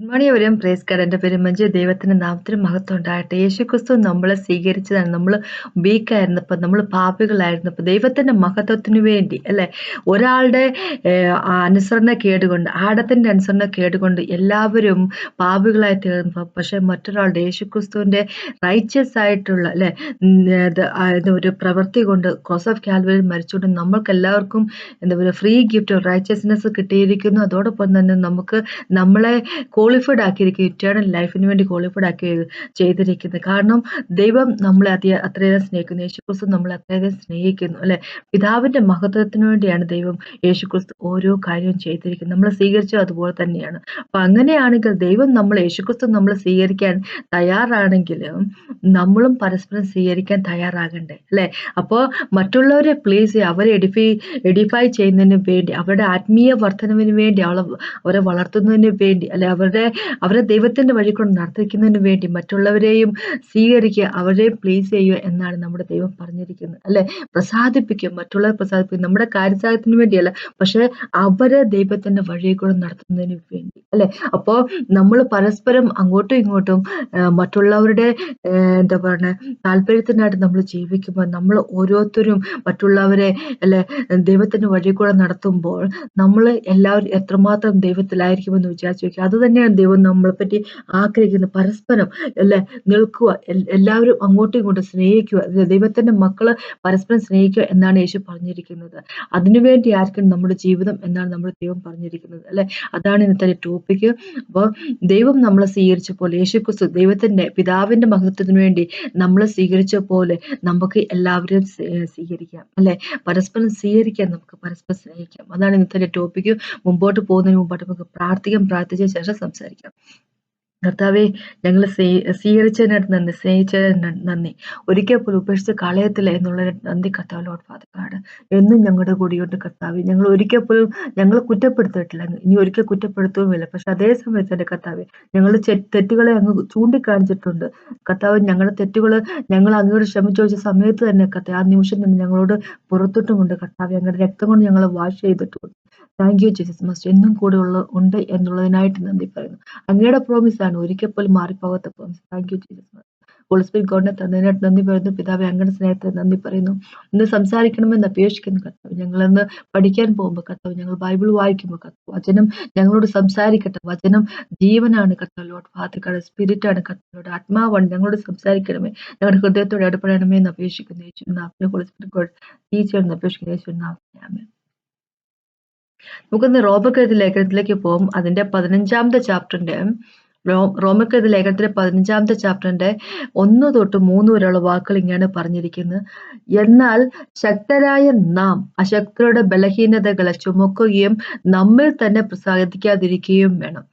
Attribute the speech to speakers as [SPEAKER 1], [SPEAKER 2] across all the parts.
[SPEAKER 1] മണിയവരും praise card എന്റെ പേര് മഞ്ജു ദൈവത്തിന്റെ നാമത്തിന് മഹത്വം ഉണ്ടാകട്ടെ. യേശുക്രിസ്തു നമ്മളെ സ്വീകരിച്ചതാണ്. നമ്മൾ വീക്കായിരുന്നപ്പോൾ നമ്മൾ പാപികളായിരുന്നപ്പോൾ ദൈവത്തിന്റെ മഹത്വത്തിന് വേണ്ടി അല്ലേ? ഒരാളുടെ അനുസരണ കേടുകൊണ്ട് ആടത്തിന്റെ അനുസരണ കേടുകൊണ്ട് എല്ലാവരും പാപികളായി തീർന്നപ്പോൾ പക്ഷേ മറ്റൊരാളുടെ യേശുക്രിസ്തുവിന്റെ റൈച്ചസ് ആയിട്ടുള്ള അല്ലേ? ഒരു പ്രവൃത്തി കൊണ്ട് ക്രോസ് ഓഫ് കാൽവരിൽ മരിച്ചുകൊണ്ട് നമ്മൾക്ക് എല്ലാവർക്കും എന്താ പറയുക ഫ്രീ ഗിഫ്റ്റ് റൈച്ചസ്നെസ് കിട്ടിയിരിക്കുന്നു. അതോടൊപ്പം തന്നെ നമുക്ക് നമ്മളെ ക്വാളിഫൈഡ് ആക്കിയിരിക്കുക ഇറ്റേണൽ ലൈഫിന് വേണ്ടി ക്വാളിഫൈഡ് ആക്കി ചെയ്തിരിക്കുന്നത്. കാരണം ദൈവം നമ്മളെ അതി അത്രയധികം സ്നേഹിക്കുന്നു. യേശുക്രിസ്തു നമ്മളെ അത്രയധികം സ്നേഹിക്കുന്നു അല്ലെ? പിതാവിന്റെ മഹത്വത്തിന് വേണ്ടിയാണ് ദൈവം യേശുക്രിസ്തു ഓരോ കാര്യവും ചെയ്തിരിക്കുന്നത്. നമ്മൾ സ്വീകരിച്ചത് അതുപോലെ തന്നെയാണ്. അപ്പൊ അങ്ങനെയാണെങ്കിൽ ദൈവം നമ്മൾ യേശുക്രിസ്തു നമ്മൾ സ്വീകരിക്കാൻ തയ്യാറാണെങ്കിലും നമ്മളും പരസ്പരം സ്വീകരിക്കാൻ തയ്യാറാകണ്ടേ അല്ലെ? അപ്പോൾ മറ്റുള്ളവരെ പ്ലീസ് അവരെ എഡിഫൈ എഡിഫൈ ചെയ്യുന്നതിന് വേണ്ടി അവരുടെ ആത്മീയ വർധനവിന് വേണ്ടി അവളെ അവരെ വളർത്തുന്നതിന് വേണ്ടി അല്ലെ? അവരുടെ അവരെ അവരെ ദൈവത്തിന്റെ വഴി കൊണ്ട് നടത്തിക്കുന്നതിന് വേണ്ടി മറ്റുള്ളവരെയും സ്വീകരിക്കുക അവരെയും പ്ലീസ് ചെയ്യുക എന്നാണ് നമ്മുടെ ദൈവം പറഞ്ഞിരിക്കുന്നത്. അല്ലെ? പ്രസാദിപ്പിക്കുക മറ്റുള്ളവരെ പ്രസാദിപ്പിക്കുക. നമ്മുടെ കാര്യസാഹത്തിന് വേണ്ടിയല്ല പക്ഷെ അവരെ ദൈവത്തിന്റെ വഴിയെ കൂടെ നടത്തുന്നതിന് വേണ്ടി. അല്ലെ? അപ്പോൾ നമ്മൾ പരസ്പരം അങ്ങോട്ടും ഇങ്ങോട്ടും മറ്റുള്ളവരുടെ എന്താ പറയുക താല്പര്യത്തിനായിട്ട് നമ്മൾ ജീവിക്കുമ്പോൾ നമ്മൾ ഓരോരുത്തരും മറ്റുള്ളവരെ അല്ലെ ദൈവത്തിന്റെ വഴി കൂടെ നടത്തുമ്പോൾ നമ്മൾ എല്ലാവരും എത്രമാത്രം ദൈവത്തിലായിരിക്കുമെന്ന് വിചാരിച്ചു വയ്ക്കുക അത് തന്നെയാണ് ദൈവം നമ്മളെ പറ്റി ആഗ്രഹിക്കുന്നത് പരസ്പരം അല്ലെ നിൽക്കുക. എല്ലാവരും അങ്ങോട്ടും ഇങ്ങോട്ടും സ്നേഹിക്കുക. ദൈവത്തിന്റെ മക്കൾ പരസ്പരം സ്നേഹിക്കുക എന്നാണ് യേശു പറഞ്ഞിരിക്കുന്നത്. അതിനുവേണ്ടി ആയിരിക്കും നമ്മുടെ ജീവിതം എന്നാണ് നമ്മുടെ ദൈവം പറഞ്ഞിരിക്കുന്നത്. അല്ലെ? അതാണ് ഇന്നത്തെ ടോപ്പിക്ക് അപ്പോൾ ദൈവം നമ്മളെ സ്വീകരിച്ച പോലെ യേശു ക്രിസ്തു ദൈവത്തിന്റെ പിതാവിന്റെ മഹത്വത്തിന് വേണ്ടി നമ്മളെ സ്വീകരിച്ച പോലെ നമുക്ക് എല്ലാവരെയും സ്വീകരിക്കാം. അല്ലെ? പരസ്പരം സ്വീകരിക്കാൻ നമുക്ക് പരസ്പരം സ്നേഹിക്കാം. അതാണ് ഇന്നത്തെ ടോപ്പിക്ക് മുമ്പോട്ട് പോകുന്നതിന് മുമ്പായിട്ട് നമുക്ക് പ്രാർത്ഥിക്കാം. പ്രാർത്ഥിച്ച ശേഷം സംസാരിക്കാം. കർത്താവെ ഞങ്ങൾ സ്വീകരിച്ചതിനായിട്ട് നന്ദി സ്നേഹിച്ചതിന് നന്ദി. ഒരിക്കൽ പോലും ഉപേക്ഷിച്ച് കളയത്തില്ല എന്നുള്ള നന്ദി കർത്താവ് ലോഡ് ഫാദർ എന്നും ഞങ്ങളുടെ കൂടിയുണ്ട് കർത്താവ്. ഞങ്ങൾ ഒരിക്കൽ പോലും ഞങ്ങൾ കുറ്റപ്പെടുത്തിയിട്ടില്ല. ഇനി ഒരിക്കൽ കുറ്റപ്പെടുത്തുകയുമില്ല. പക്ഷെ അതേ സമയത്ത് എന്റെ കർത്താവ് ഞങ്ങളുടെ തെറ്റുകളെ അങ്ങ് ചൂണ്ടിക്കാണിച്ചിട്ടുണ്ട്. കർത്താവ് ഞങ്ങളുടെ തെറ്റുകൾ ഞങ്ങൾ അങ്ങോട്ട് ക്ഷമിച്ചു ചോദിച്ച സമയത്ത് തന്നെ കർത്താവ് ആ നിമിഷം തന്നെ ഞങ്ങളോട് പുറത്തിട്ടുമുണ്ട്. കർത്താവ് ഞങ്ങളുടെ രക്തം കൊണ്ട് ഞങ്ങൾ വാഷ് ചെയ്തിട്ടുണ്ട്. താങ്ക് യു ജീസസ് മസ്റ്റ് എന്നും കൂടെ ഉള്ള ഉണ്ട് എന്നുള്ളതിനായിട്ട് നന്ദി പറയുന്നു. അങ്ങയുടെ പ്രോമിസ് ആണ്. ഒരിക്കൽ പോലും മാറിപ്പോകാത്ത promise thank you Jesus Holy Spirit ഗോഡിനെ തന്നതിനായിട്ട് നന്ദി പറയുന്നു. പിതാവെ അങ്ങനെ സ്നേഹത്തെ നന്ദി പറയുന്നു. ഇന്ന് സംസാരിക്കണമെന്ന് അപേക്ഷിക്കുന്നു കർത്താവ്. ഞങ്ങൾ ഇന്ന് പഠിക്കാൻ പോകുമ്പോൾ കർത്താവ് ഞങ്ങൾ ബൈബിൾ വായിക്കുമ്പോൾ കർത്താവ് വചനം ഞങ്ങളോട് സംസാരിക്കട്ടെ. വചനം ജീവനാണ് കർത്താവ്. ലോഡ് ഫാദർ സ്പിരിറ്റ് ആണ് കർത്താവ് ആത്മാവാണ്. ഞങ്ങളോട് സംസാരിക്കണമേ. ഞങ്ങളുടെ ഹൃദയത്തോട് ഇടപെടണമേ എന്ന് അപേക്ഷിക്കുന്നു. ഗോഡ് ടീച്ചർ എന്ന് അപേക്ഷിക്കുന്നു. യേശു നാമേ നമുക്കൊന്ന് റോമക്കെഴുതി ലേഖനത്തിലേക്ക് പോകും അതിന്റെ പതിനഞ്ചാമത്തെ ചാപ്റ്ററിന്റെ റോ റോമക്കെഴുതി ലേഖനത്തിലെ പതിനഞ്ചാമത്തെ ചാപ്റ്ററിന്റെ ഒന്ന് തൊട്ട് മൂന്ന് വരെയുള്ള വാക്കുകൾ ഇങ്ങനെയാണ് പറഞ്ഞിരിക്കുന്നത് എന്നാൽ ശക്തരായ നാം അശക്തരുടെ ബലഹീനതകളെ ചുമക്കുകയും നമ്മിൽ തന്നെ പ്രസാദിക്കാതിരിക്കുകയും വേണം.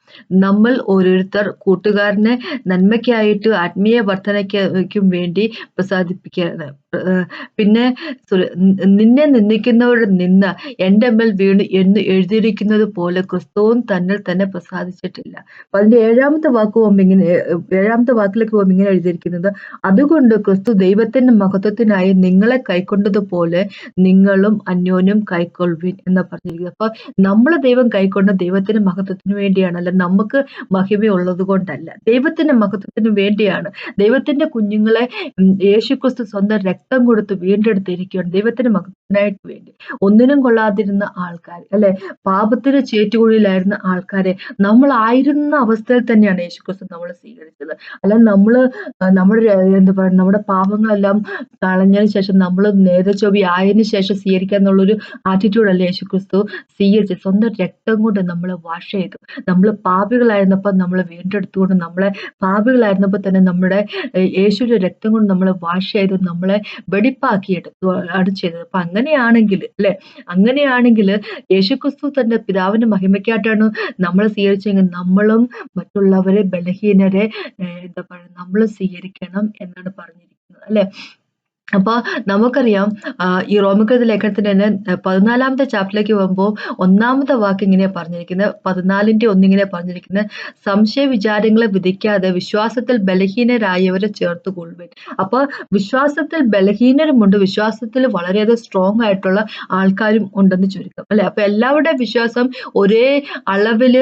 [SPEAKER 1] നമ്മൾ ഓരോരുത്തർ കൂട്ടുകാരനെ നന്മയ്ക്കായിട്ട് ആത്മീയ വർധനയ്ക്കും വേണ്ടി പ്രസാദിപ്പിക്കുകയാണ് പിന്നെ നിന്നെ നിന്ദിക്കുന്നവരുടെ നിന്ന് എന്റെ മേൽ വീണ് എന്ന് എഴുതിയിരിക്കുന്നത് പോലെ ക്രിസ്തുവും തന്നിൽ തന്നെ പ്രസാദിച്ചിട്ടില്ല. അപ്പൊ അതിന്റെ ഏഴാമത്തെ വാക്ക് ഇങ്ങനെ ഏഴാമത്തെ വാക്കിലേക്ക് പോകുമ്പോൾ ഇങ്ങനെ എഴുതിയിരിക്കുന്നത് അതുകൊണ്ട് ക്രിസ്തു ദൈവത്തിന്റെ മഹത്വത്തിനായി നിങ്ങളെ കൈക്കൊണ്ടതുപോലെ നിങ്ങളും അന്യോന്യം കൈക്കൊള്ളുവിൻ എന്ന് പറഞ്ഞിരിക്കുന്നത് അപ്പൊ നമ്മളെ ദൈവം കൈക്കൊണ്ട ദൈവത്തിന്റെ മഹത്വത്തിന് വേണ്ടിയാണ് അല്ല നമുക്ക് മഹിമയുള്ളത് കൊണ്ടല്ല. ദൈവത്തിന്റെ മഹത്വത്തിന് വേണ്ടിയാണ്. ദൈവത്തിന്റെ കുഞ്ഞുങ്ങളെ യേശുക്രിസ്തു സ്വന്തം രക്തം കൊടുത്ത് വീണ്ടെടുത്തിരിക്കുകയാണ് ദൈവത്തിന്റെ മഹത്വത്തിനായിട്ട് വേണ്ടി. ഒന്നിനും കൊള്ളാതിരുന്ന ആൾക്കാർ അല്ലെ? പാപത്തിന് ചേറ്റുകുഴിയിലായിരുന്ന ആൾക്കാരെ നമ്മൾ ആയിരുന്ന അവസ്ഥയിൽ തന്നെയാണ് യേശുക്രിസ്തു നമ്മൾ സ്വീകരിച്ചത്. അല്ല നമ്മൾ നമ്മുടെ എന്താ പറയുക നമ്മുടെ പാപങ്ങളെല്ലാം കളഞ്ഞതിന് ശേഷം നമ്മൾ നേതചൊവി ആയതിനു ശേഷം സ്വീകരിക്കുക എന്നുള്ളൊരു ആറ്റിറ്റ്യൂഡല്ല യേശുക്രിസ്തു സ്വീകരിച്ച് സ്വന്തം രക്തം കൊണ്ട് നമ്മൾ വാഷ് ചെയ്തു. നമ്മൾ പാപികളായിരുന്നപ്പോൾ നമ്മളെ വീണ്ടെടുത്തുകൊണ്ട് നമ്മളെ പാപികളായിരുന്നപ്പോൾ തന്നെ നമ്മുടെ യേശുവിന്റെ രക്തം കൊണ്ട് നമ്മളെ വാഷ് ചെയ്ത് നമ്മളെ വെടിപ്പാക്കി എടുത്തു ആണ് ചെയ്തത്. അപ്പൊ അങ്ങനെയാണെങ്കിൽ അല്ലെ? അങ്ങനെയാണെങ്കിൽ യേശുക്രിസ്തു തന്റെ പിതാവിന്റെ മഹിമയ്ക്കായിട്ടാണ് നമ്മളെ സ്വീകരിച്ചെങ്കിൽ നമ്മളും മറ്റുള്ളവരെ ബലഹീനരെ എന്താ പറയുക നമ്മൾ സ്വീകരിക്കണം എന്നാണ് പറഞ്ഞിരിക്കുന്നത് അല്ലെ? അപ്പൊ നമുക്കറിയാം ഈ റോമിക്കത്ത് ലേഖനത്തിന് തന്നെ പതിനാലാമത്തെ ചാപ്റ്ററിലേക്ക് പോകുമ്പോൾ ഒന്നാമത്തെ വാക്ക് ഇങ്ങനെ പറഞ്ഞിരിക്കുന്നത്. പതിനാലിന്റെ ഒന്നിങ്ങനെ പറഞ്ഞിരിക്കുന്നത്. സംശയ വിചാരങ്ങളെ വിധിക്കാതെ വിശ്വാസത്തിൽ ബലഹീനരായവരെ ചേർത്ത് കൊള്ളുവൻ. അപ്പൊ വിശ്വാസത്തിൽ ബലഹീനരുമുണ്ട് വിശ്വാസത്തിൽ വളരെയധികം സ്ട്രോങ് ആയിട്ടുള്ള ആൾക്കാരും ഉണ്ടെന്ന് ചുരുക്കം. അല്ലെ? അപ്പോൾ എല്ലാവരുടെ വിശ്വാസം ഒരേ അളവിൽ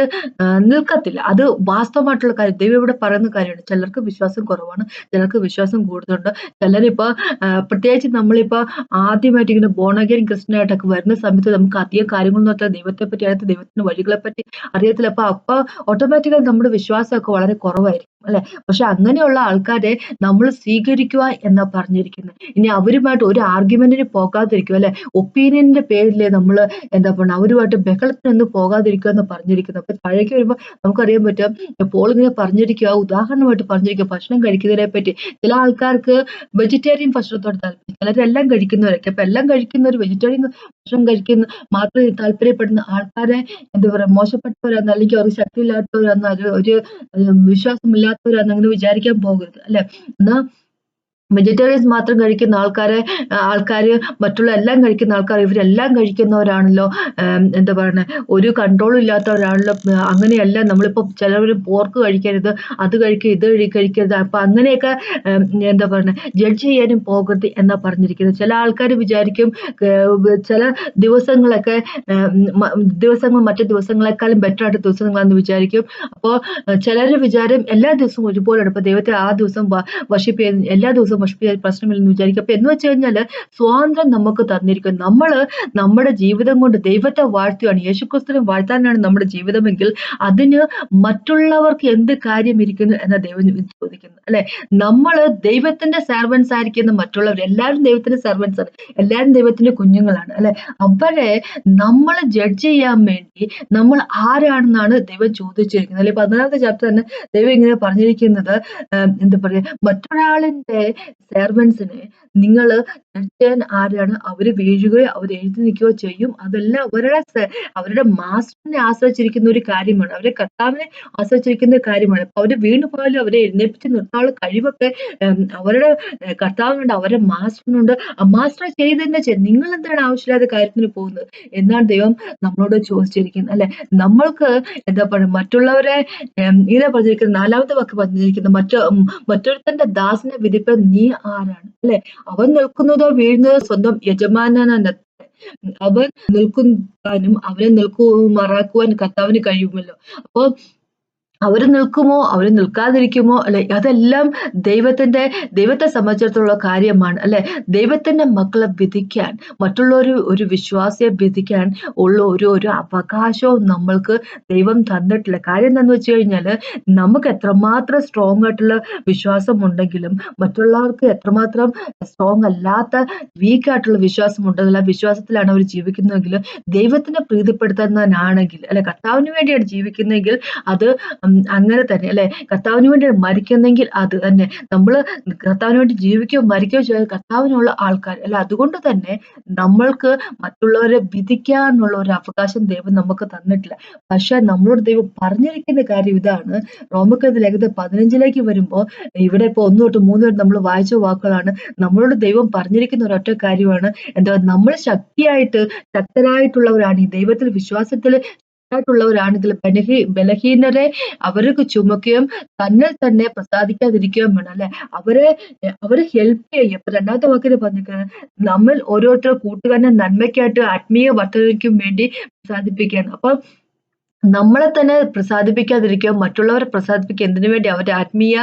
[SPEAKER 1] നിൽക്കത്തില്ല. അത് വാസ്തവമായിട്ടുള്ള കാര്യം. ദൈവം ഇവിടെ പറയുന്ന കാര്യമാണ്. ചിലർക്ക് വിശ്വാസം കുറവാണ്. ചിലർക്ക് വിശ്വാസം കൂടുതലുണ്ട്. ചിലരിപ്പോ പ്രത്യേകിച്ച് നമ്മളിപ്പോ ആദ്യമായിട്ട് ഇങ്ങനെ ബോണഗേൻ ക്രിസ്ത്യനായിട്ടൊക്കെ വരുന്ന സമയത്ത് നമുക്ക് അധികം കാര്യങ്ങളൊന്നും അത്ര ദൈവത്തെ പറ്റി അറിയാത്ത ദൈവത്തിന്റെ വഴികളെ പറ്റി അറിയത്തില്ല. അപ്പൊ അപ്പൊ ഓട്ടോമാറ്റിക്കലി നമ്മുടെ വിശ്വാസമൊക്കെ വളരെ കുറവായിരിക്കും. അല്ലെ? പക്ഷെ അങ്ങനെയുള്ള ആൾക്കാരെ നമ്മൾ സ്വീകരിക്കുക എന്നാ പറഞ്ഞിരിക്കുന്നത് ഇനി അവരുമായിട്ട് ഒരു ആർഗ്യുമെന്റിന് പോകാതിരിക്കുക അല്ലെ? ഒപ്പീനിയന്റെ പേരിൽ നമ്മൾ എന്താ പറയുക അവരുമായിട്ട് ബഹളത്തിനൊന്നും പോകാതിരിക്കുക എന്ന് പറഞ്ഞിരിക്കുന്നത് അപ്പൊ താഴേക്ക് വരുമ്പോൾ നമുക്കറിയാൻ പറ്റും പോൾ ഇങ്ങനെ പറഞ്ഞിരിക്കുക ഉദാഹരണമായിട്ട് പറഞ്ഞിരിക്കുക ഭക്ഷണം കഴിക്കുന്നതിനെ പറ്റി. ചില ആൾക്കാർക്ക് വെജിറ്റേറിയൻ ഭക്ഷണത്തോട് താല്പര്യം. ചിലരെല്ലാം കഴിക്കുന്നവരൊക്കെ. അപ്പൊ എല്ലാം കഴിക്കുന്നവർ വെജിറ്റേറിയൻ ഭക്ഷണം കഴിക്കുന്ന മാത്രം താല്പര്യപ്പെടുന്ന ആൾക്കാരെ എന്താ പറയാ മോശപ്പെട്ടവരാന്ന് അല്ലെങ്കിൽ അവർക്ക് ശക്തിയില്ലാത്തവരാന്ന് ഒരു വിശ്വാസമില്ലാത്ത ഇല്ലാത്തവരാന്ന് അങ്ങനെ വിചാരിക്കാൻ പോകരുത്. അല്ലെ? എന്നാ വെജിറ്റേറിയൻസ് മാത്രം കഴിക്കുന്ന ആൾക്കാരെ ആൾക്കാർ മറ്റുള്ള എല്ലാം കഴിക്കുന്ന ആൾക്കാർ ഇവരെല്ലാം കഴിക്കുന്നവരാണല്ലോ. എന്താ പറയുന്നത് ഒരു കൺട്രോളും ഇല്ലാത്തവരാണല്ലോ. അങ്ങനെയല്ല നമ്മളിപ്പോൾ ചിലവർ പോർക്ക് കഴിക്കരുത് അത് കഴിക്കുക ഇത് കഴിക്കരുത്. അപ്പം അങ്ങനെയൊക്കെ എന്താ പറയുന്നത് ജഡ്ജ് ചെയ്യാനും പോകരുത് എന്നാ പറഞ്ഞിരിക്കുന്നത്. ചില ആൾക്കാർ വിചാരിക്കും ചില ദിവസങ്ങളൊക്കെ ദിവസങ്ങൾ മറ്റു ദിവസങ്ങളെക്കാളും ബെറ്റർ ആയിട്ട് ദിവസങ്ങളാണെന്ന് വിചാരിക്കും. അപ്പോൾ ചിലരുടെ വിചാരം എല്ലാ ദിവസവും ഒരുപോലെയാണ്. ഇപ്പോൾ ദൈവത്തെ ആ ദിവസം വർഷിപ്പ് ചെയ്യുന്ന എല്ലാ ദിവസവും നമുക്ക് പ്രശ്നമില്ലെന്ന് വിചാരിക്കും. അപ്പൊ എന്ന് വെച്ച് കഴിഞ്ഞാൽ സ്വാതന്ത്ര്യം നമുക്ക് തന്നിരിക്കും നമ്മൾ നമ്മുടെ ജീവിതം കൊണ്ട് ദൈവത്തെ വാഴ്ത്തുകയാണ്. യേശുക്രിസ്തുവിനെ വാഴ്ത്താനാണ് നമ്മുടെ ജീവിതമെങ്കിൽ അതിന് മറ്റുള്ളവർക്ക് എന്ത് കാര്യം ഇരിക്കുന്നു എന്ന ദൈവം ചോദിക്കുന്നു. അല്ലെ? നമ്മൾ ദൈവത്തിന്റെ സെർവൻസ് ആയിരിക്കുന്ന മറ്റുള്ളവർ എല്ലാവരും ദൈവത്തിന്റെ സെർവൻസ് ആണ്. എല്ലാവരും ദൈവത്തിന്റെ കുഞ്ഞുങ്ങളാണ്. അല്ലെ? അവരെ നമ്മൾ ജഡ്ജ് ചെയ്യാൻ വേണ്ടി നമ്മൾ ആരാണെന്നാണ് ദൈവം ചോദിച്ചിരിക്കുന്നത്. അല്ലെ? പതിനാറാമത്തെ ചാപ്റ്റർ തന്നെ ദൈവം ഇങ്ങനെ പറഞ്ഞിരിക്കുന്നത് എന്താ പറയാ? മറ്റൊരാളിന്റെ സെർവൻസിനെ നിങ്ങൾ ചെയ്യാൻ ആരാണ്? അവർ വീഴുകയോ അവർ എഴുതി നിൽക്കുകയോ ചെയ്യും. അതെല്ലാം അവരുടെ അവരുടെ മാസ്റ്ററിനെ ആശ്രയിച്ചിരിക്കുന്ന ഒരു കാര്യമാണ്. അവരെ കർത്താവിനെ ആശ്രയിച്ചിരിക്കുന്ന കാര്യമാണ്. അപ്പൊ അവർ വീണു പോയാലും അവരെ എഴുന്നേപ്പിച്ച് നിർത്താനുള്ള കഴിവൊക്കെ അവരുടെ കർത്താവിനുണ്ട് അവരുടെ മാസ്റ്ററിനുണ്ട്. ആ മാസ്റ്റർ ചെയ്ത് തന്നെ ചെയ്യും നിങ്ങൾ എന്താണ് ആവശ്യമില്ലാത്ത കാര്യത്തിന് പോകുന്നത്? എന്നാണ് ദൈവം നമ്മളോട് ചോദിച്ചിരിക്കുന്നത്. അല്ലെ? നമ്മൾക്ക് എന്താ പറയുക മറ്റുള്ളവരെ ഇതാ പറഞ്ഞിരിക്കുന്നത് നാലാമത്തെ വാക്ക് പറഞ്ഞിരിക്കുന്നത് മറ്റു മറ്റൊരുത്തന്റെ ദാസിനെ വിധിപ്പ നീ ആരാണ്? അല്ലെ? അവൻ നിൽക്കുന്നതോ വീഴുന്നതോ സ്വന്തം യജമാനന അവൻ നിൽക്കുവാനും അവനെ നിൽക്കുമാറാക്കുവാൻ കർത്താവിന് കഴിയുമല്ലോ. അപ്പൊ അവർ നിൽക്കുമോ? അവർ നിൽക്കാതിരിക്കുമോ? അല്ലെ? അതെല്ലാം ദൈവത്തിന്റെ ദൈവത്തെ സംബന്ധിച്ചിടത്തോളം കാര്യമാണ് അല്ലെ? ദൈവത്തിന്റെ മക്കളെ വിധിക്കാൻ മറ്റുള്ളവർ ഒരു വിശ്വാസിയെ വിധിക്കാൻ ഉള്ള ഒരു ഒരു അവകാശവും നമ്മൾക്ക് ദൈവം തന്നിട്ടില്ല. കാര്യം എന്താണെന്ന് വെച്ച് കഴിഞ്ഞാൽ നമുക്ക് എത്രമാത്രം സ്ട്രോങ് ആയിട്ടുള്ള വിശ്വാസം ഉണ്ടെങ്കിലും മറ്റുള്ളവർക്ക് എത്രമാത്രം സ്ട്രോങ് അല്ലാത്ത വീക്ക് ആയിട്ടുള്ള വിശ്വാസം ഉണ്ടെങ്കിൽ ആ വിശ്വാസത്തിലാണ് അവർ ജീവിക്കുന്നതെങ്കിൽ ദൈവത്തിനെ പ്രീതിപ്പെടുത്തുന്നതിനാണെങ്കിൽ അല്ലെ? കർത്താവിന് വേണ്ടിയാണ് ജീവിക്കുന്നതെങ്കിൽ അത് അങ്ങനെ തന്നെ അല്ലെ? കർത്താവിന് വേണ്ടി മരിക്കുന്നെങ്കിൽ അത് തന്നെ. നമ്മൾ കർത്താവിന് വേണ്ടി ജീവിക്കോ മരിക്കോ ചെയ്ത കർത്താവിനുള്ള ആൾക്കാർ അല്ല അതുകൊണ്ട് തന്നെ നമ്മൾക്ക് മറ്റുള്ളവരെ വിധിക്കാനുള്ള ഒരു അവകാശം ദൈവം നമുക്ക് തന്നിട്ടില്ല. പക്ഷെ നമ്മളോട് ദൈവം പറഞ്ഞിരിക്കുന്ന കാര്യം ഇതാണ്. റോമക്കത്ത് ലേഖത്തെ പതിനഞ്ചിലേക്ക് വരുമ്പോൾ ഇവിടെ ഇപ്പൊ ഒന്ന് തൊട്ട് മൂന്ന് തൊട്ട് നമ്മൾ വായിച്ച വാക്കുകളാണ്. നമ്മളോട് ദൈവം പറഞ്ഞിരിക്കുന്ന ഒരൊറ്റ കാര്യമാണ്. എന്താ നമ്മൾ ശക്തിയായിട്ട് ശക്തരായിട്ടുള്ളവരാണ് ഈ ദൈവത്തിൽ വിശ്വാസത്തിൽ ായിട്ടുള്ളവരാണെങ്കിൽ ബലഹീ ബലഹീനരെ അവർക്ക് ചുമക്കുകയും തന്നെ തന്നെ പ്രസാദിക്കാതിരിക്കുകയും വേണം അല്ലെ? അവരെ അവരെ ഹെൽപ്പ് ചെയ്യും. ഇപ്പൊ രണ്ടാമത്തെ വാക്കിൽ പറഞ്ഞിരിക്കുന്നത് നമ്മൾ ഓരോരുത്തർ കൂട്ടുകാരനെ നന്മയ്ക്കായിട്ട് ആത്മീയ വർദ്ധനയ്ക്കും വേണ്ടി പ്രസാദിപ്പിക്കുകയാണ്. അപ്പൊ നമ്മളെ തന്നെ പ്രസാദിപ്പിക്കാതിരിക്കുക മറ്റുള്ളവരെ പ്രസാദിപ്പിക്കുക എന്തിനു വേണ്ടി? അവരുടെ ആത്മീയ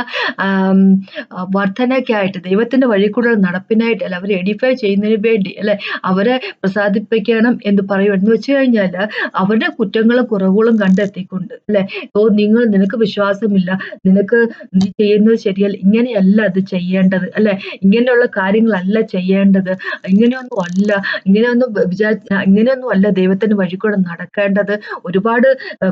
[SPEAKER 1] വർധനയ്ക്കായിട്ട് ദൈവത്തിന്റെ വഴി കൂടെ നടപ്പിനായിട്ട് അല്ല അവരെ എഡിഫൈ ചെയ്യുന്നതിന് വേണ്ടി അല്ലെ? അവരെ പ്രസാദിപ്പിക്കണം എന്ന് പറയും എന്ന് വെച്ച് കഴിഞ്ഞാൽ അവരുടെ കുറ്റങ്ങളും കുറവുകളും കണ്ടെത്തിക്കൊണ്ട് അല്ലെ? ഓ നിങ്ങൾ നിനക്ക് വിശ്വാസമില്ല നിനക്ക് നീ ചെയ്യുന്നത് ശരിയല്ല ഇങ്ങനെയല്ല അത് ചെയ്യേണ്ടത് അല്ലെ? ഇങ്ങനെയുള്ള കാര്യങ്ങളല്ല ചെയ്യേണ്ടത്. ഇങ്ങനെയൊന്നും അല്ല ഇങ്ങനെയൊന്നും വിചാരിച്ച ഇങ്ങനെയൊന്നും അല്ല ദൈവത്തിന്റെ വഴി കൂടെ നടക്കേണ്ടത്. ഒരുപാട്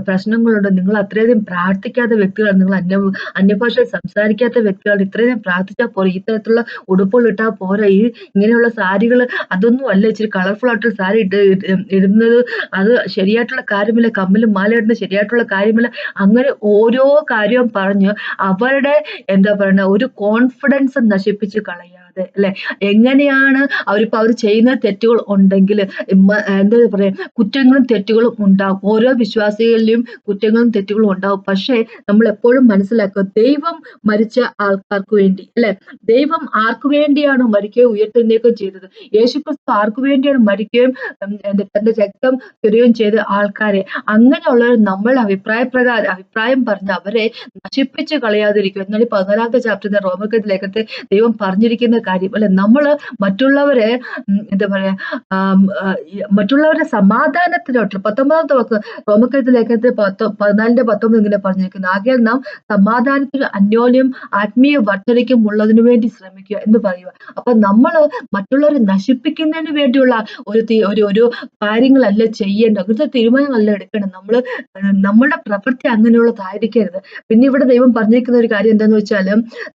[SPEAKER 1] പ്രശ്നങ്ങളുണ്ട്. നിങ്ങൾ അത്രയധികം പ്രാർത്ഥിക്കാത്ത വ്യക്തികളാണ്. നിങ്ങൾ അന്യ അന്യഭാഷ സംസാരിക്കാത്ത വ്യക്തികളാണ്. ഇത്രയധികം പ്രാർത്ഥിച്ചാൽ പോരാ. ഈ തരത്തിലുള്ള ഉടുപ്പുകൾ ഇട്ടാൽ പോരാ. ഈ ഇങ്ങനെയുള്ള സാരികൾ അതൊന്നും അല്ല. ഇച്ചിരി കളർഫുൾ ആയിട്ടുള്ള സാരി ഇട്ട് ഇടുന്നത് അത് ശരിയായിട്ടുള്ള കാര്യമില്ല. കമ്മലും മാല ഇടുന്നത് ശരിയായിട്ടുള്ള കാര്യമില്ല. അങ്ങനെ ഓരോ കാര്യവും പറഞ്ഞ് അവരുടെ എന്താ പറയുക ഒരു കോൺഫിഡൻസ് നശിപ്പിച്ച് കളയാതെ അല്ലെ? എങ്ങനെയാണ് അവരിപ്പോ അവർ ചെയ്യുന്ന തെറ്റുകൾ ഉണ്ടെങ്കിൽ എന്താ പറയാ കുറ്റങ്ങളും തെറ്റുകളും ഉണ്ടാകും ഓരോ വിശ്വാസികളിലും കുറ്റങ്ങളും തെറ്റുകളും ഉണ്ടാകും പക്ഷേ നമ്മൾ എപ്പോഴും മനസ്സിലാക്കുക ദൈവം മരിച്ച ആൾക്കാർക്ക് വേണ്ടി അല്ലെ? ദൈവം ആർക്കു വേണ്ടിയാണ് മരിക്കുകയും ഉയർത്തുന്നേക്കും ചെയ്തത്? യേശുക്രിസ്തു ആർക്കു വേണ്ടിയാണ് മരിക്കുകയും തന്റെ രക്തം തെരുകയും ചെയ്ത ആൾക്കാരെ? അങ്ങനെയുള്ളവർ നമ്മൾ അഭിപ്രായ പ്രകാരം അഭിപ്രായം പറഞ്ഞ് അവരെ നശിപ്പിച്ച് കളയാതിരിക്കും എന്നാൽ ഈ പതിനാലാമത്തെ ചാപ്റ്ററിന്റെ റോമകത്തിലേക്കത്തെ ദൈവം പറഞ്ഞിരിക്കുന്ന കാര്യം അല്ലെ നമ്മൾ മറ്റുള്ളവരെ എന്താ പറയാ മറ്റുള്ളവരെ സമാധാനത്തിലോട്ട് പത്തൊമ്പതാമത്തെ വാക്ക് റോമക്കത്ത് ലേഖനത്തിൽ പത്തൊ പതിനാലിന്റെ പത്തൊമ്പത് ഇങ്ങനെ പറഞ്ഞിരിക്കുന്നു. ആകെ നാം സമാധാനത്തിന് അന്യോന്യം ആത്മീയ വർദ്ധനയ്ക്കും ഉള്ളതിനു വേണ്ടി ശ്രമിക്കുക എന്ന് പറയുക. അപ്പൊ നമ്മൾ മറ്റുള്ളവരെ നശിപ്പിക്കുന്നതിന് വേണ്ടിയുള്ള ഒരു ഒരു ഒരു കാര്യങ്ങളല്ല ചെയ്യേണ്ട അങ്ങനത്തെ തീരുമാനങ്ങളല്ല എടുക്കണം നമ്മൾ ഏഹ് നമ്മളുടെ പ്രവൃത്തി അങ്ങനെയുള്ളതായിരിക്കരുത് പിന്നെ ഇവിടെ ദൈവം പറഞ്ഞിരിക്കുന്ന ഒരു കാര്യം എന്താന്ന് വെച്ചാൽ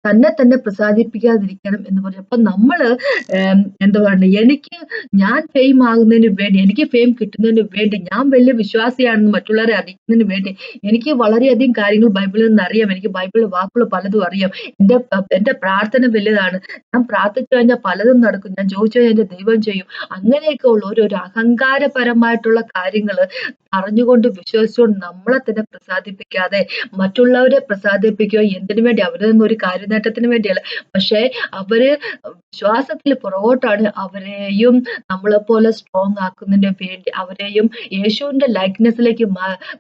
[SPEAKER 1] തന്നെ തന്നെ പ്രസാദിപ്പിക്കാതിരിക്കണം എന്ന് പറഞ്ഞു. അപ്പൊ നമ്മൾ ഏം, എന്താ പറയുക എനിക്ക് ഞാൻ ഫെയിം ആകുന്നതിന് വേണ്ടി എനിക്ക് ഫെയിം കിട്ടുന്നതിന് വേണ്ടി ഞാൻ വലിയ വിശ്വാസിയാണെന്ന് മറ്റുള്ളവരെ അറിയിക്കുന്നതിന് വേണ്ടി എനിക്ക് വളരെയധികം കാര്യങ്ങൾ ബൈബിളിൽ നിന്ന് അറിയാം. എനിക്ക് ബൈബിളിൽ വാക്കുകൾ പലതും അറിയാം. എന്റെ എന്റെ പ്രാർത്ഥന വലുതാണ്. ഞാൻ പ്രാർത്ഥിച്ചു കഴിഞ്ഞാൽ പലതും നടക്കും. ഞാൻ ചോദിച്ചു കഴിഞ്ഞാൽ ദൈവം ചെയ്യും. അങ്ങനെയൊക്കെ ഉള്ള ഒരു ഒരു അഹങ്കാരപരമായിട്ടുള്ള കാര്യങ്ങൾ അറിഞ്ഞുകൊണ്ട് വിശ്വസിച്ചുകൊണ്ട് നമ്മളെ തന്നെ പ്രസാദിപ്പിക്കാതെ മറ്റുള്ളവരെ പ്രസാദിപ്പിക്കുക എന്തിനു വേണ്ടി? അവരൊന്നും ഒരു കാര്യനേട്ടത്തിന് വേണ്ടിയല്ല. പക്ഷേ അവർ വിശ്വാസത്തിൽ പുറകോട്ടാണ് അവരെയും നമ്മളെ പോലെ സ്ട്രോങ് ആക്കുന്നതിന് വേണ്ടി അവരെയും യേശുവിന്റെ ലൈക്നെസ്സിലേക്ക്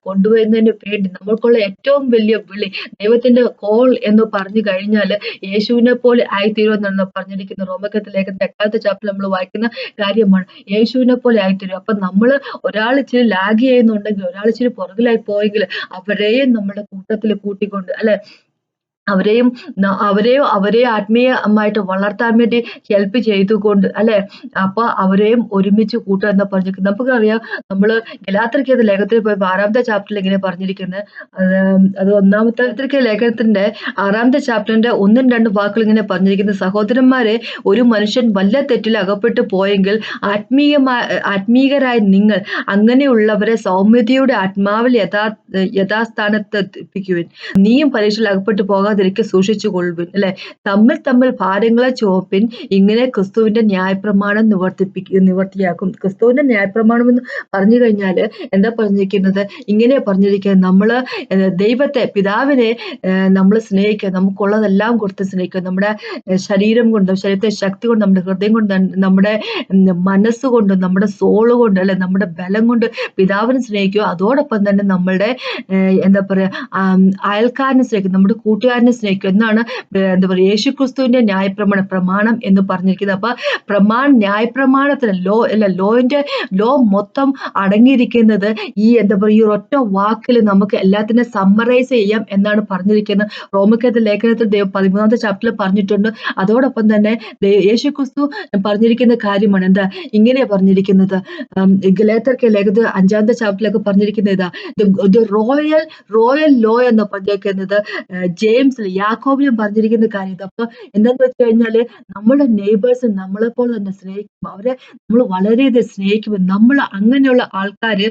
[SPEAKER 1] കൊണ്ടുവരുന്നതിന് വേണ്ടി നമ്മൾക്കുള്ള ഏറ്റവും വലിയ വിളി ദൈവത്തിന്റെ കോൾ എന്ന് പറഞ്ഞു കഴിഞ്ഞാൽ യേശുവിനെ പോലെ ആയിത്തീരുമെന്നാണ് പറഞ്ഞിരിക്കുന്ന. റോമക്കത്തിൽ ഏകദേശം എട്ടാമത്തെ ചാപ്റ്റർ നമ്മൾ വായിക്കുന്ന കാര്യമാണ്. യേശുവിനെ പോലെ ആയിത്തീരും. അപ്പൊ നമ്മൾ ഒരാൾ ഇച്ചിരി ലാഗ് ചെയ്യുന്നുണ്ടെങ്കിൽ ഒരാൾ ഇച്ചിരി പുറകിലായി പോയെങ്കിൽ അവരെയും നമ്മുടെ കൂട്ടത്തിൽ കൂട്ടിക്കൊണ്ട് അല്ലെ? അവരെയും അവരെയും അവരെ ആത്മീയമായിട്ട് വളർത്താൻ വേണ്ടി ഹെൽപ്പ് ചെയ്തുകൊണ്ട് അല്ലെ? അപ്പൊ അവരെയും ഒരുമിച്ച് കൂട്ടുക എന്ന് പറഞ്ഞിരിക്കുന്നത് നമുക്കറിയാം നമ്മൾ ഗലാത്രിക്കത് ലേഖത്തിൽ പോയി ആറാമത്തെ ചാപ്റ്ററിൽ ഇങ്ങനെ പറഞ്ഞിരിക്കുന്നത് അത് ഒന്നാമത്തെ ലേഖനത്തിന്റെ ആറാമത്തെ ചാപ്റ്ററിന്റെ ഒന്നും രണ്ടും വാക്കുകൾ ഇങ്ങനെ പറഞ്ഞിരിക്കുന്നത് സഹോദരന്മാരെ ഒരു മനുഷ്യൻ വല്ല തെറ്റിൽ അകപ്പെട്ടു പോയെങ്കിൽ ആത്മീയമായ ആത്മീയരായ നിങ്ങൾ അങ്ങനെയുള്ളവരെ സൗമ്യതയുടെ ആത്മാവിൽ യഥാ യഥാസ്ഥാനത്ത് എത്തിക്കുവിൻ നീയും പരീക്ഷയിൽ അകപ്പെട്ടു പോകാതിരിക്കെ സൂക്ഷിച്ചു കൊള്ളുവിൻ. അല്ലെ? തമ്മിൽ തമ്മിൽ ഭാരങ്ങളെ ചോപ്പിൻ ഇങ്ങനെ ക്രിസ്തുവിന്റെ ന്യായപ്രമാണം നിവർത്തിപ്പിക്ക നിവർത്തിയാക്കും. ക്രിസ്തുവിന്റെ ന്യായപ്രമാണം എന്ന് പറഞ്ഞു കഴിഞ്ഞാൽ എന്താ പറഞ്ഞിരിക്കുന്നത്? ഇങ്ങനെ പറഞ്ഞിരിക്കുന്നത്. നമ്മൾ ദൈവത്തെ പിതാവിനെ നമ്മൾ സ്നേഹിക്കുക. നമുക്കുള്ളതെല്ലാം കൊടുത്ത് സ്നേഹിക്കുക. നമ്മുടെ ശരീരം കൊണ്ടും ശരീരത്തെ ശക്തി കൊണ്ട് നമ്മുടെ ഹൃദയം കൊണ്ട് നമ്മുടെ മനസ്സുകൊണ്ടും നമ്മുടെ സോൾ കൊണ്ട് അല്ലെ നമ്മുടെ ബലം കൊണ്ട് പിതാവിനെ സ്നേഹിക്കുക. അതോടൊപ്പം തന്നെ നമ്മളുടെ എന്താ പറയാ അയൽക്കാരനെ സ്നേഹിക്കുക. നമ്മുടെ കൂട്ടുകാരനെ സ്നേഹിക്കുക എന്നാണ് എന്താ പറയുക യേശു യേശുക്രിസ്തുവിന്റെ ന്യായപ്രമാണ പ്രമാണം എന്ന് പറഞ്ഞിരിക്കുന്നത്. അപ്പൊ പ്രമാൺ ന്യായപ്രമാണത്തിന് ലോ അല്ല ലോന്റെ ലോ മൊത്തം അടങ്ങിയിരിക്കുന്നത് ഈ എന്താ പറയുക ഈ ഒറ്റ വാക്കിൽ നമുക്ക് എല്ലാത്തിനെ സമ്മറൈസ് ചെയ്യാം എന്നാണ് പറഞ്ഞിരിക്കുന്നത്. റോമിക്കത്തെ ലേഖനത്തിൽ ദൈവം പതിമൂന്നാമത്തെ ചാപ്റ്ററിൽ പറഞ്ഞിട്ടുണ്ട്. അതോടൊപ്പം തന്നെ യേശു ക്രിസ്തു പറഞ്ഞിരിക്കുന്ന കാര്യമാണ് എന്താ? ഇങ്ങനെ പറഞ്ഞിരിക്കുന്നത്. ഗലേത്തർക്ക് ലേഖന അഞ്ചാമത്തെ ചാപ്റ്ററിലൊക്കെ പറഞ്ഞിരിക്കുന്നത് ഇതാ. റോയൽ റോയൽ ലോ എന്ന് പറഞ്ഞിരിക്കുന്നത് ഏർ ജെയിംസിൽ യാക്കോബിലും പറഞ്ഞിരിക്കുന്ന കാര്യം അപ്പൊ എന്താന്ന് വെച്ച് കഴിഞ്ഞാൽ നമ്മുടെ നെയ്ബേഴ്സ് നമ്മളെ പോലെ തന്നെ സ്നേഹിക്കും അവരെ നമ്മൾ വളരെയധികം സ്നേഹിക്കും നമ്മൾ അങ്ങനെയുള്ള ആൾക്കാര്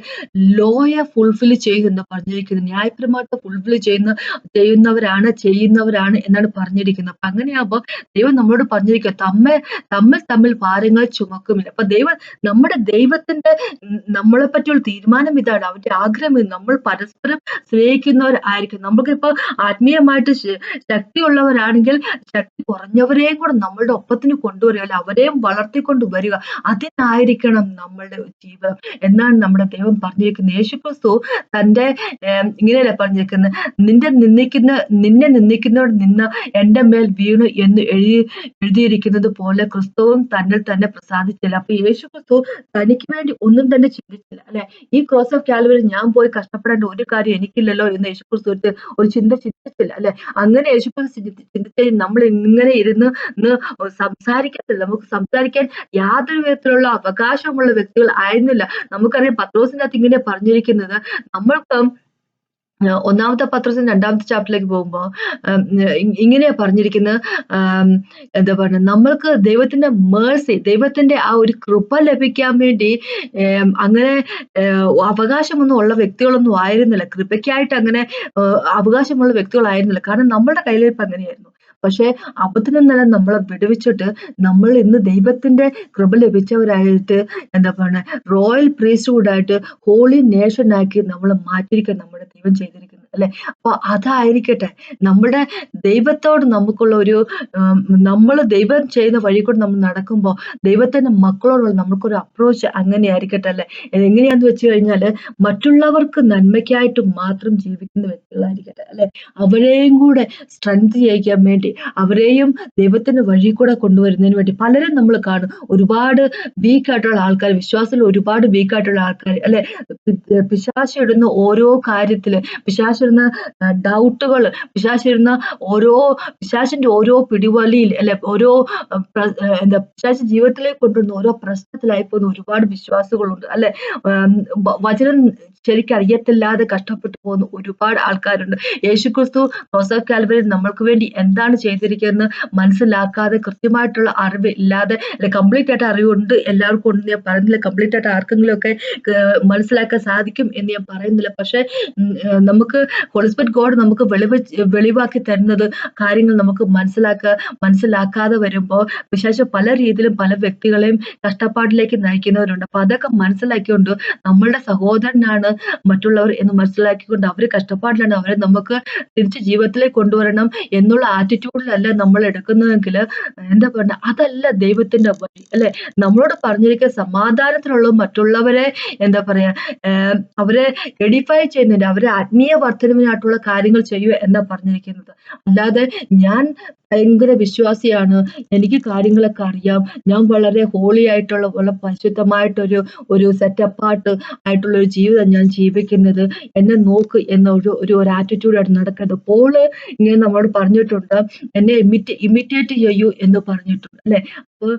[SPEAKER 1] ലോയെ ഫുൾഫിൽ ചെയ്യുന്ന പറഞ്ഞിരിക്കുന്നത് ന്യായപ്രമാണത്തെ ഫുൾഫിൽ ചെയ്യുന്ന ചെയ്യുന്നവരാണ് ചെയ്യുന്നവരാണ് എന്നാണ് പറഞ്ഞിരിക്കുന്നത്. അപ്പൊ അങ്ങനെയാകുമ്പോ ദൈവം നമ്മളോട് പറഞ്ഞിരിക്കുക തമ്മെ തമ്മിൽ തമ്മിൽ ഭാരങ്ങൾ ചുമക്കുമില്ല. അപ്പൊ ദൈവം നമ്മുടെ ദൈവത്തിന്റെ നമ്മളെ പറ്റിയുള്ള തീരുമാനം ഇതാണ്. അവന്റെ ആഗ്രഹം നമ്മൾ പരസ്പരം സ്നേഹിക്കുന്നവരായിരിക്കും. നമുക്കിപ്പോ ആത്മീയമായിട്ട് ശക്തിയുള്ളവരാണെങ്കിൽ ശക്തി കുറഞ്ഞവരെയും കൂടെ നമ്മളുടെ ഒപ്പത്തിന് കൊണ്ടുവരിക അല്ലെ അവരെയും വളർത്തിക്കൊണ്ട് വരിക. അതിനായിരിക്കണം നമ്മളുടെ ജീവിതം എന്നാണ് നമ്മുടെ ദൈവം പറഞ്ഞിരിക്കുന്നത്. യേശുക്രിസ്തു തന്റെ ഇങ്ങനെയല്ലേ പറഞ്ഞിരിക്കുന്നത്? നിന്റെ നിന്ദിക്കുന്ന നിന്നെ നിന്ദിക്കുന്നവർ നിന്ന് എന്റെ മേൽ വീണു എന്ന് എഴുതി എഴുതിയിരിക്കുന്നത് പോലെ ക്രിസ്തുവും തന്നിൽ തന്നെ പ്രസാദിച്ചില്ല. അപ്പൊ യേശു ക്രിസ്തു തനിക്ക് വേണ്ടി ഒന്നും തന്നെ ചിന്തിച്ചില്ല അല്ലെ? ഈ ക്രോസ് ഓഫ് കാൽവരി ഞാൻ പോയി കഷ്ടപ്പെടേണ്ട ഒരു കാര്യം എനിക്കില്ലല്ലോ എന്ന് യേശു ക്രിസ്തു ഒരു ചിന്ത ചിന്തിച്ചില്ല അല്ലെ? അങ്ങനെ യേശുക്രിസ്തു ചിന്തി ചിന്തിച്ച നമ്മൾ ഇങ്ങനെ ഇരുന്ന് സംസാരിക്കത്തില്ല. നമുക്ക് സംസാരിക്കാൻ യാതൊരു വിധത്തിലുള്ള അവകാശമുള്ള വ്യക്തികൾ ആയിരുന്നില്ല. നമുക്കറിയാം പത്രോസിനകത്ത് ഇങ്ങനെ പറഞ്ഞിരിക്കുന്നത് നമ്മൾക്ക് ഒന്നാമത്തെ പത്രത്തിൽ രണ്ടാമത്തെ ചാപ്റ്ററിലേക്ക് പോകുമ്പോൾ ഇങ്ങനെയാ പറഞ്ഞിരിക്കുന്നത് എന്താ പറയുക നമ്മൾക്ക് ദൈവത്തിന്റെ മേഴ്സി ദൈവത്തിന്റെ ആ ഒരു കൃപ ലഭിക്കാൻ വേണ്ടി അങ്ങനെ അവകാശമൊന്നും ഉള്ള വ്യക്തികളൊന്നും ആയിരുന്നില്ല. കൃപയ്ക്കായിട്ട് അങ്ങനെ അവകാശമുള്ള വ്യക്തികളായിരുന്നില്ല. കാരണം നമ്മുടെ കയ്യിലിരിപ്പ് അങ്ങനെയായിരുന്നു. പക്ഷെ അബദ്ധത്തിൽ നിന്നെല്ലാം നമ്മളെ വിടുവിച്ചിട്ട് നമ്മൾ ഇന്ന് ദൈവത്തിന്റെ കൃപ ലഭിച്ചവരായിട്ട് എന്താ പറയുക റോയൽ പ്രീസ്റ്റ്ഹുഡായിട്ട് ഹോളി നേഷൻ ആക്കി നമ്മളെ മാറ്റിയിരിക്കാൻ നമ്മുടെ ദൈവം ചെയ്തിരിക്കുന്നത് അല്ലെ? അപ്പൊ അതായിരിക്കട്ടെ. നമ്മുടെ ദൈവത്തോട് നമുക്കുള്ള ഒരു നമ്മൾ ദൈവം ചെയ്യുന്ന വഴി കൂടെ നമ്മൾ നടക്കുമ്പോൾ ദൈവത്തിന്റെ മക്കളോടുള്ള നമുക്കൊരു അപ്രോച്ച് അങ്ങനെ ആയിരിക്കട്ടെ അല്ലെ? എങ്ങനെയാന്ന് വെച്ച് കഴിഞ്ഞാൽ മറ്റുള്ളവർക്ക് നന്മയ്ക്കായിട്ട് മാത്രം ജീവിക്കുന്ന വ്യക്തികളായിരിക്കട്ടെ അല്ലെ? അവരെയും കൂടെ സ്ട്രെങ്ത് ചെയ്യിക്കാൻ വേണ്ടി അവരെയും ദൈവത്തിന്റെ വഴി കൂടെ കൊണ്ടുവരുന്നതിന് വേണ്ടി പലരും നമ്മൾ കാണും. ഒരുപാട് വീക്ക് ആയിട്ടുള്ള ആൾക്കാർ വിശ്വാസത്തിൽ ഒരുപാട് വീക്ക് ആയിട്ടുള്ള ആൾക്കാർ അല്ലെ? പിശാശിടുന്ന ഓരോ കാര്യത്തിൽ പിശാശിടുന്ന ഡൗട്ടുകൾ വിശ്വാസിരുന്ന ഓരോ പിശാശിന്റെ ഓരോ പിടിവലിയിൽ അല്ലെ ഓരോ എന്താ വിശ്വാസി ജീവിതത്തിലേക്ക് കൊണ്ടുവരുന്ന ഓരോ പ്രശ്നത്തിലായി പോകുന്ന ഒരുപാട് വിശ്വാസികളുണ്ട് അല്ലെ? വചനം ശരിക്കും അറിയത്തില്ലാതെ കഷ്ടപ്പെട്ടു പോകുന്ന ഒരുപാട് ആൾക്കാരുണ്ട്. യേശുക്രിസ്തു റോസഫ് കാൽവരിൽ നമ്മൾക്ക് വേണ്ടി എന്താണ് ചെയ്തിരിക്കുന്നത്? മനസ്സിലാക്കാതെ കൃത്യമായിട്ടുള്ള അറിവ് ഇല്ലാതെ അല്ലെ കംപ്ലീറ്റ് ആയിട്ട് അറിവുണ്ട് എല്ലാവർക്കും ഉണ്ട് ഞാൻ പറയുന്നില്ല കംപ്ലീറ്റ് ആയിട്ട് ആർക്കെങ്കിലും ഒക്കെ മനസ്സിലാക്കാൻ സാധിക്കും എന്ന് ഞാൻ പറയുന്നില്ല. പക്ഷെ നമുക്ക് ഹോളിസ്പിറ്റ് ഗോഡ് നമുക്ക് വെളിവ് വെളിവാക്കി തരുന്നത് കാര്യങ്ങൾ നമുക്ക് മനസ്സിലാക്ക മനസ്സിലാക്കാതെ വരുമ്പോൾ വിശേഷം പല രീതിയിലും പല വ്യക്തികളെയും കഷ്ടപ്പാടിലേക്ക് നയിക്കുന്നവരുണ്ട്. അപ്പൊ അതൊക്കെ മനസ്സിലാക്കിക്കൊണ്ട് നമ്മളുടെ സഹോദരനാണ് മറ്റുള്ളവർ എന്ന് മനസ്സിലാക്കിക്കൊണ്ട് അവർ കഷ്ടപ്പാടിലാണ്. അവരെ നമുക്ക് തിരിച്ച് ജീവിതത്തിലേക്ക് കൊണ്ടുവരണം എന്നുള്ള ആറ്റിറ്റ്യൂഡിലല്ല നമ്മൾ എടുക്കുന്നതെങ്കിൽ എന്താ പറയുക അതല്ല ദൈവത്തിന്റെ വഴി അല്ലെ? നമ്മളോട് പറഞ്ഞിരിക്കുന്ന സമാധാനത്തിലുള്ള മറ്റുള്ളവരെ എന്താ പറയാ അവരെ എഡിഫൈ ചെയ്യുന്നുണ്ട് അവരെ ആത്മീയ വർധനവിനായിട്ടുള്ള കാര്യങ്ങൾ ചെയ്യുക എന്നാ പറഞ്ഞിരിക്കുന്നത്. അല്ലാതെ ഞാൻ ഭയങ്കര വിശ്വാസിയാണ്. എനിക്ക് കാര്യങ്ങളൊക്കെ അറിയാം. ഞാൻ വളരെ ഹോളി ആയിട്ടുള്ള വളരെ പരിശുദ്ധമായിട്ടൊരു ഒരു സെറ്റപ്പാട്ട് ആയിട്ടുള്ള ഒരു ജീവിതം ഞാൻ ജീവിക്കുന്നത്. എന്നെ നോക്ക് എന്ന ഒരു ഒരു ആറ്റിറ്റ്യൂഡായിട്ട് നടക്കുന്നത്. പോൾ ഇങ്ങനെ നമ്മളോട് പറഞ്ഞിട്ടുണ്ട്. എന്നെ ഇമിറ്റേ ഇമിറ്റേറ്റ് ചെയ്യൂ എന്ന് പറഞ്ഞിട്ടുണ്ട്. അല്ലെ? അപ്പോൾ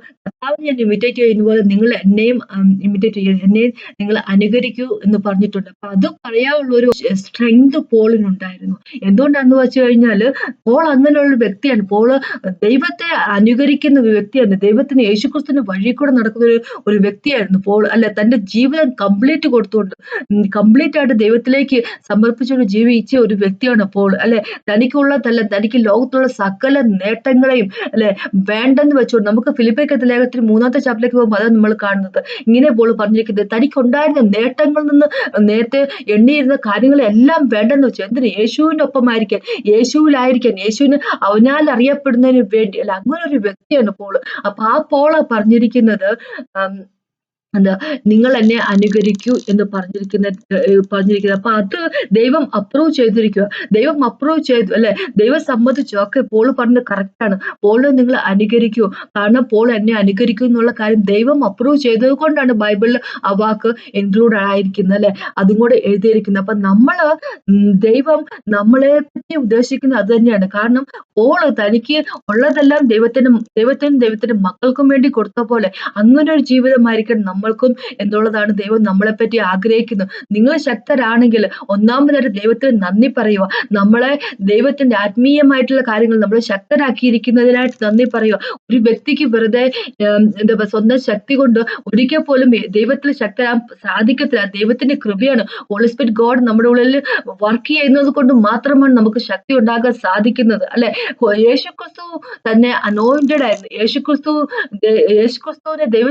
[SPEAKER 1] ഞാൻ ഇമിറ്റേറ്റ് ചെയ്യുന്ന പോലെ നിങ്ങൾ എന്നെയും ഇമിറ്റേറ്റ് ചെയ്യൂ എന്നെയും നിങ്ങൾ അനുകരിക്കൂ എന്ന് പറഞ്ഞിട്ടുണ്ട്. അപ്പൊ അത് പറയാനുള്ള ഒരു സ്ട്രെങ്ത് പോളിനുണ്ടായിരുന്നു. എന്തുകൊണ്ടാന്ന് വെച്ച് കഴിഞ്ഞാൽ പോൾ അങ്ങനെയുള്ള വ്യക്തിയാണ്. പോൾ ദൈവത്തെ അനുകരിക്കുന്ന ഒരു വ്യക്തിയായിരുന്നു. ദൈവത്തിന് യേശുക്രിസ്തുവിന് വഴി കൂടെ നടക്കുന്ന ഒരു ഒരു വ്യക്തിയായിരുന്നു പോൾ അല്ലെ തന്റെ ജീവിതം കംപ്ലീറ്റ് കൊടുത്തുകൊണ്ട് കംപ്ലീറ്റ് ആയിട്ട് ദൈവത്തിലേക്ക് സമർപ്പിച്ചുകൊണ്ട് ജീവിച്ച ഒരു വ്യക്തിയാണ് പോൾ അല്ലെ? തനിക്കുള്ളതല്ല തനിക്ക് ലോകത്തുള്ള സകല നേട്ടങ്ങളെയും അല്ലെ വേണ്ടെന്ന് വെച്ചുകൊണ്ട് നമുക്ക് ഫിലിപ്പേക്കത്തെ ലേഖത്തിൽ മൂന്നാമത്തെ ചാപ്പിലേക്ക് പോകുമ്പോൾ അതാണ് നമ്മൾ കാണുന്നത്. ഇങ്ങനെ പോൾ പറഞ്ഞിരിക്കുന്നത് തനിക്കുണ്ടായിരുന്ന നേട്ടങ്ങളിൽ നിന്ന് നേരത്തെ എണ്ണിയിരുന്ന കാര്യങ്ങളെല്ലാം വേണ്ടെന്ന് വെച്ചു എന്തിന്? യേശുവിനൊപ്പമായിരിക്കാൻ യേശുവിലായിരിക്കാൻ യേശുവിന് അവനാൽ അറിയപ്പെടുന്നതിന് വേണ്ടി അല്ല അങ്ങനെ ഒരു വ്യക്തിയാണ് പോൾ. അപ്പൊ ആ പോള പറഞ്ഞിരിക്കുന്നത് എന്താ നിങ്ങൾ എന്നെ അനുകരിക്കൂ എന്ന് പറഞ്ഞിരിക്കുന്ന പറഞ്ഞിരിക്കുന്നത്. അപ്പൊ അത് ദൈവം അപ്രൂവ് ചെയ്തിരിക്കുക ദൈവം അപ്രൂവ് ചെയ്തു അല്ലെ? ദൈവം സമ്മതിച്ചു. ഓക്കെ പോൾ പറഞ്ഞത് കറക്റ്റാണ് പോൾ നിങ്ങൾ അനുകരിക്കൂ. കാരണം പോൾ എന്നെ അനുകരിക്കൂ എന്നുള്ള കാര്യം ദൈവം അപ്രൂവ് ചെയ്തത് കൊണ്ടാണ് ബൈബിളിൽ ആ വാക്ക് ഇൻക്ലൂഡ് ആയിരിക്കുന്നത് അല്ലെ? അതും കൂടെ എഴുതിയിരിക്കുന്നത്. അപ്പൊ നമ്മൾ ദൈവം നമ്മളെ പറ്റി ഉദ്ദേശിക്കുന്നത് അത് തന്നെയാണ്. കാരണം പോൾ തനിക്ക് ഉള്ളതെല്ലാം ദൈവത്തിനും ദൈവത്തിനും ദൈവത്തിന്റെ മക്കൾക്കും വേണ്ടി കൊടുത്ത പോലെ അങ്ങനെ ഒരു ജീവിതമായിരിക്കണം നമ്മൾ നമ്മൾക്കും എന്നുള്ളതാണ് ദൈവം നമ്മളെപ്പറ്റി ആഗ്രഹിക്കുന്നത്. നിങ്ങൾ ശക്തരാണെങ്കിൽ ഒന്നാമതായിട്ട് ദൈവത്തിന് നന്ദി പറയുക. നമ്മളെ ദൈവത്തിന്റെ ആത്മീയമായിട്ടുള്ള കാര്യങ്ങൾ നമ്മൾ ശക്തരാക്കിയിരിക്കുന്നതിനായിട്ട് നന്ദി പറയുക. ഒരു വ്യക്തിക്ക് വെറുതെ എന്താ സ്വന്തം ശക്തി കൊണ്ട് ഒരിക്കൽ പോലും ദൈവത്തിൽ ശക്തരാൻ സാധിക്കത്തില്ല. ദൈവത്തിന്റെ കൃപയാണ്. ഹോളിസ്പിറ്റ് ഗോഡ് നമ്മുടെ ഉള്ളിൽ വർക്ക് ചെയ്യുന്നത് കൊണ്ട് മാത്രമാണ് നമുക്ക് ശക്തി ഉണ്ടാകാൻ സാധിക്കുന്നത്. അല്ലെ? യേശുക്രിസ്തു തന്നെ അനോയിന്റഡ് ആയിരുന്നു. യേശുക്രിസ്തു യേശുക്രിസ്തുവിനെ ദൈവ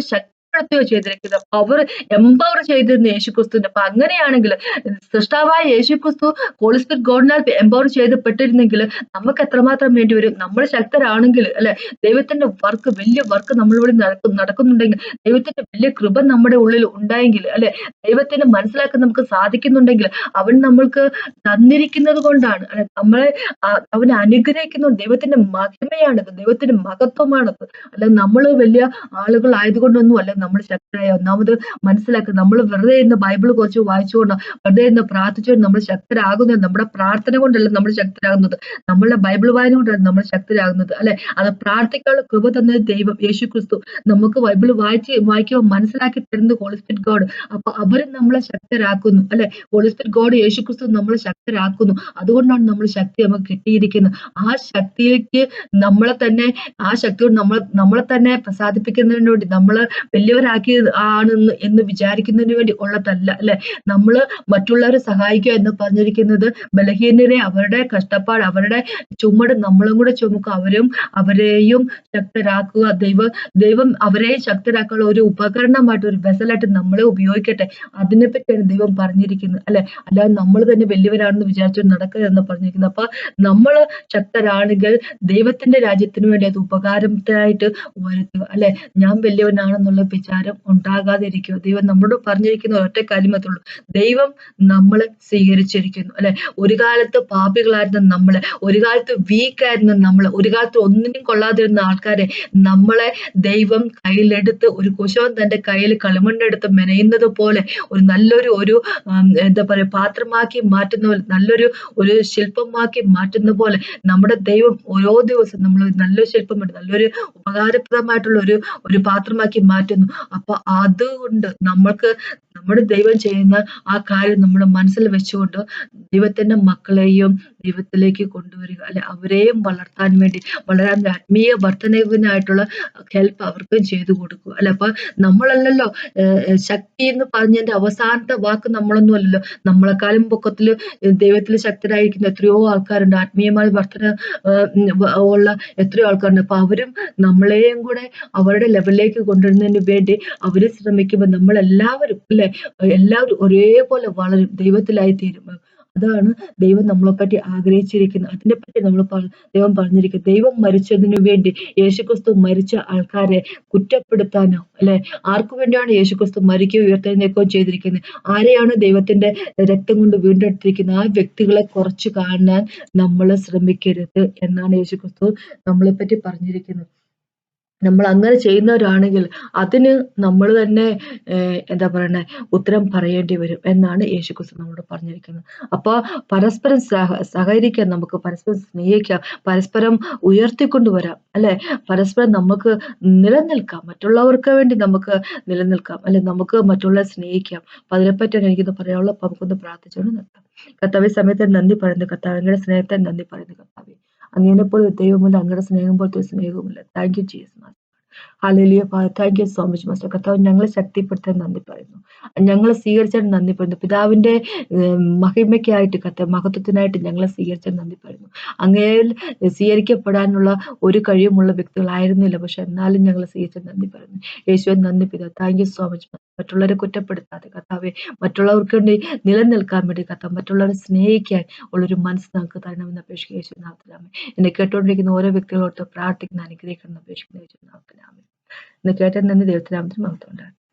[SPEAKER 1] ശക്തി നടത്തുകയോ ചെയ്തിരിക്കുന്നത്. പവർ എംപവർ ചെയ്തിരുന്നു യേശുക്രിസ്തുവിന്റെ അപ്പൊ അങ്ങനെയാണെങ്കിൽ സൃഷ്ടാവായ യേശുക്രിസ്തു ഹോളിസ്പിരിറ്റ് ഗോഡിനാൽ എംപവർ ചെയ്തപ്പെട്ടിരുന്നെങ്കിൽ നമുക്ക് എത്രമാത്രം വേണ്ടി വരും? നമ്മൾ ശക്തരാണെങ്കിൽ അല്ലെ? ദൈവത്തിന്റെ വർക്ക് വലിയ വർക്ക് നമ്മളിവിടെ നടക്കുന്നുണ്ടെങ്കിൽ ദൈവത്തിന്റെ വലിയ കൃപ നമ്മുടെ ഉള്ളിൽ ഉണ്ടായെങ്കിൽ അല്ലെ? ദൈവത്തിന് മനസ്സിലാക്കാൻ നമുക്ക് സാധിക്കുന്നുണ്ടെങ്കിൽ അവൻ നമ്മൾക്ക് തന്നിരിക്കുന്നത് കൊണ്ടാണ്. അല്ലെ? നമ്മളെ അവനെ അനുഗ്രഹിക്കുന്ന ദൈവത്തിന്റെ മഹിമയാണത്. ദൈവത്തിന്റെ മഹത്വമാണത്. അല്ലെ? നമ്മൾ വലിയ ആളുകൾ ആയതുകൊണ്ടൊന്നും അല്ല നമ്മൾ ശക്തരായ ഒന്നാമത് മനസ്സിലാക്കുക. നമ്മൾ വെറുതെ ഇന്ന് ബൈബിൾ കുറച്ച് വായിച്ചുകൊണ്ട് വെറുതെ ഇന്ന് പ്രാർത്ഥിച്ചുകൊണ്ട് നമ്മൾ ശക്തരാകുന്നത് നമ്മുടെ പ്രാർത്ഥന കൊണ്ടല്ല നമ്മൾ ശക്തരാകുന്നത്. നമ്മളുടെ ബൈബിൾ വായന കൊണ്ടല്ല നമ്മൾ ശക്തരാകുന്നത് അല്ലെ? അത് പ്രാർത്ഥിക്കാനുള്ള കൃപ തന്നത് ദൈവം യേശു ക്രിസ്തു നമുക്ക് ബൈബിൾ വായിച്ച് വായിക്കുമ്പോൾ മനസ്സിലാക്കി തരുന്നത് ഹോളിസ്പിറ്റ് ഗോഡ് അപ്പൊ അവരും നമ്മളെ ശക്തരാക്കുന്നു അല്ലെ? ഹോളിസ്പിറ്റ് ഗോഡ് യേശു ക്രിസ്തു നമ്മളെ ശക്തരാക്കുന്നു. അതുകൊണ്ടാണ് നമ്മൾ ശക്തി നമുക്ക് കിട്ടിയിരിക്കുന്നത്. ആ ശക്തിയിലേക്ക് നമ്മളെ തന്നെ ആ ശക്തിയോട് നമ്മൾ നമ്മളെ തന്നെ പ്രസാദിപ്പിക്കുന്നതിന് വേണ്ടി നമ്മൾ വലിയവരാക്കി ആണെന്ന് എന്ന് വിചാരിക്കുന്നതിന് വേണ്ടി ഉള്ളതല്ല അല്ലെ? നമ്മൾ മറ്റുള്ളവരെ സഹായിക്കുക എന്ന് പറഞ്ഞിരിക്കുന്നത് ബലഹീനരെ അവരുടെ കഷ്ടപ്പാട് അവരുടെ ചുമട് നമ്മളും കൂടെ ചുമക്കുക അവരും അവരെയും ശക്തരാക്കുക. ദൈവ ദൈവം അവരെ ശക്തരാക്കാനുള്ള ഒരു ഉപകരണമായിട്ട് ഒരു വെസലായിട്ട് നമ്മളെ ഉപയോഗിക്കട്ടെ. അതിനെ പറ്റിയാണ് ദൈവം പറഞ്ഞിരിക്കുന്നത് അല്ലെ? അല്ലാതെ നമ്മൾ തന്നെ വലിയവരാണെന്ന് വിചാരിച്ചു നടക്കരുതെന്ന് പറഞ്ഞിരിക്കുന്നത്. അപ്പൊ നമ്മൾ ശക്തരാണെങ്കിൽ ദൈവത്തിന്റെ രാജ്യത്തിന് വേണ്ടി അത് ഉപകാരത്തിനായിട്ട് വരുത്തുക അല്ലെ? ഞാൻ വലിയവനാണെന്നുള്ള വിചാരം ഉണ്ടാകാതിരിക്കുക ദൈവം നമ്മളോട് പറഞ്ഞിരിക്കുന്ന ഒറ്റ കാര്യമത്തുള്ളൂ ദൈവം നമ്മളെ സ്വീകരിച്ചിരിക്കുന്നു അല്ലെ? ഒരു കാലത്ത് പാപികളായിരുന്ന നമ്മളെ ഒരു കാലത്ത് വീക്കായിരുന്ന നമ്മളെ ഒരു കാലത്ത് ഒന്നിനും കൊള്ളാതിരുന്ന ആൾക്കാരെ നമ്മളെ ദൈവം കയ്യിലെടുത്ത് ഒരു കുശവൻ തന്റെ കയ്യിൽ കളിമണ്ണെടുത്ത് മെനയുന്നത് പോലെ ഒരു നല്ലൊരു ഒരു എന്താ പറയുക പാത്രമാക്കി മാറ്റുന്ന പോലെ നല്ലൊരു ഒരു ശില്പമാക്കി മാറ്റുന്ന പോലെ നമ്മുടെ ദൈവം ഓരോ ദിവസം നമ്മൾ നല്ലൊരു ശില്പമുണ്ട് നല്ലൊരു ഉപകാരപ്രദമായിട്ടുള്ള ഒരു ഒരു പാത്രമാക്കി മാറ്റുന്നു. അപ്പൊ അതുകൊണ്ട് നമ്മൾക്ക് നമ്മുടെ ദൈവം ചെയ്യുന്ന ആ കാര്യം നമ്മുടെ മനസ്സിൽ വെച്ചുകൊണ്ട് ദൈവത്തിന്റെ മക്കളെയും ദൈവത്തിലേക്ക് കൊണ്ടുവരിക. അല്ലെ അവരെയും വളർത്താൻ വേണ്ടി വളരാൻ ആത്മീയ വർധനവിനായിട്ടുള്ള ഹെൽപ്പ് അവർക്കും ചെയ്തു കൊടുക്കുക. അല്ലെ അപ്പൊ നമ്മളല്ലല്ലോ ശക്തി എന്ന് പറഞ്ഞതിന്റെ അവസാനത്തെ വാക്ക് നമ്മളൊന്നും അല്ലല്ലോ. നമ്മളെക്കാളും പൊക്കത്തിൽ ദൈവത്തിൽ ശക്തരായിരിക്കുന്ന എത്രയോ ആൾക്കാരുണ്ട്. ആത്മീയമായ വർധന ഉള്ള എത്രയോ ആൾക്കാരുണ്ട്. അപ്പൊ അവരും നമ്മളെയും കൂടെ അവരുടെ ലെവലിലേക്ക് കൊണ്ടുവരുന്നതിന് വേണ്ടി അവർ ശ്രമിക്കുമ്പോൾ നമ്മളെല്ലാവരും അല്ലെ എല്ലാവരും ഒരേപോലെ വളരും ദൈവത്തിലായി തീരും അതാണ് ദൈവം നമ്മളെ പറ്റി ആഗ്രഹിച്ചിരിക്കുന്നത്. അതിനെ പറ്റി നമ്മൾ ദൈവം പറഞ്ഞിരിക്കുന്നത് ദൈവം മരിച്ചതിനു വേണ്ടി യേശുക്രിസ്തു മരിച്ച ആൾക്കാരെ കുറ്റപ്പെടുത്താനോ അല്ലെ? ആർക്കു വേണ്ടിയാണ് യേശുക്രിസ്തു മരിക്കുകയോ ഉയർത്തെഴുന്നേൽക്കുകയോ ചെയ്തിരിക്കുന്നത്? ആരെയാണ് ദൈവത്തിന്റെ രക്തം കൊണ്ട് വീണ്ടെടുത്തിരിക്കുന്നത്? ആ വ്യക്തികളെ കുറച്ച് കാണാൻ നമ്മൾ ശ്രമിക്കരുത് എന്നാണ് യേശുക്രിസ്തു നമ്മളെ പറ്റി പറഞ്ഞിരിക്കുന്നത്. നമ്മൾ അങ്ങനെ ചെയ്യുന്നവരാണെങ്കിൽ അതിന് നമ്മൾ തന്നെ എന്താ പറയണേ ഉത്തരം പറയേണ്ടി വരും എന്നാണ് യേശുക്രിസ്തു നമ്മളോട് പറഞ്ഞിരിക്കുന്നത്. അപ്പോൾ പരസ്പരം സഹ സഹകരിക്കാൻ നമുക്ക് പരസ്പരം സ്നേഹിക്കാം പരസ്പരം ഉയർത്തിക്കൊണ്ടുവരാം അല്ലെ? പരസ്പരം നമുക്ക് നിലനിൽക്കാം മറ്റുള്ളവർക്ക് വേണ്ടി നമുക്ക് നിലനിൽക്കാം അല്ലെ? നമുക്ക് മറ്റുള്ളവരെ സ്നേഹിക്കാം. അപ്പൊ അതിനെപ്പറ്റിയാണ് എനിക്കൊന്ന് പറയാനുള്ളത്. അപ്പൊ നമുക്കൊന്ന് പ്രാർത്ഥിച്ചുകൊണ്ട് നിർത്താം. കർത്താവ് സമയത്തെ നന്ദി പറയുന്നു. കർത്താവ് സ്നേഹത്തെ നന്ദി പറയുന്നു. കർത്താവ് അങ്ങനെ പോലെ ദൈവമില്ല അങ്ങയുടെ സ്നേഹം പോലത്തെ സ്നേഹവുമില്ല. Thank you Jesus hallelujah thank you so much master കർത്താവ് ഞങ്ങളെ ശക്തിപ്പെടുത്താൻ നന്ദി പറയുന്നു. ഞങ്ങളെ സ്വീകരിച്ചാൽ നന്ദി പറയുന്നു. പിതാവിന്റെ മഹിമയ്ക്കായിട്ട് കർത്താവ് മഹത്വത്തിനായിട്ട് ഞങ്ങളെ സ്വീകരിച്ചാൽ നന്ദി പറയുന്നു. അങ്ങയിൽ സ്വീകരിക്കപ്പെടാനുള്ള ഒരു കഴിവുമുള്ള വ്യക്തികളായിരുന്നില്ല പക്ഷെ എന്നാലും ഞങ്ങളെ സ്വീകരിച്ചാൽ നന്ദി പറയുന്നു. യേശുവൻ നന്ദി പിതാവ്. താങ്ക് യു സോ മച്ച് മറ്റുള്ളവരെ കുറ്റപ്പെടുത്താതെ കർത്താവെ മറ്റുള്ളവർക്ക് വേണ്ടി നിലനിൽക്കാൻ വേണ്ടി കർത്താവ് മറ്റുള്ളവരെ സ്നേഹിക്കാൻ ഉള്ളൊരു മനസ്സ് നമുക്ക് തരണമെന്ന് അപേക്ഷിക്കുക യേശുനാഥനാമേ എന്നെ കേട്ടുകൊണ്ടിരിക്കുന്ന ഓരോ വ്യക്തികളോട് പ്രാർത്ഥിക്കുന്ന അനുഗ്രഹിക്കണം അപേക്ഷിക്കുന്ന. യേശു നാമത്തിലാമേ കേട്ടതിൽ നിന്ന് ദൈവത്തിന് ദൈവത്തിനാമത്തിന് മഹത്വം ഉണ്ടാകും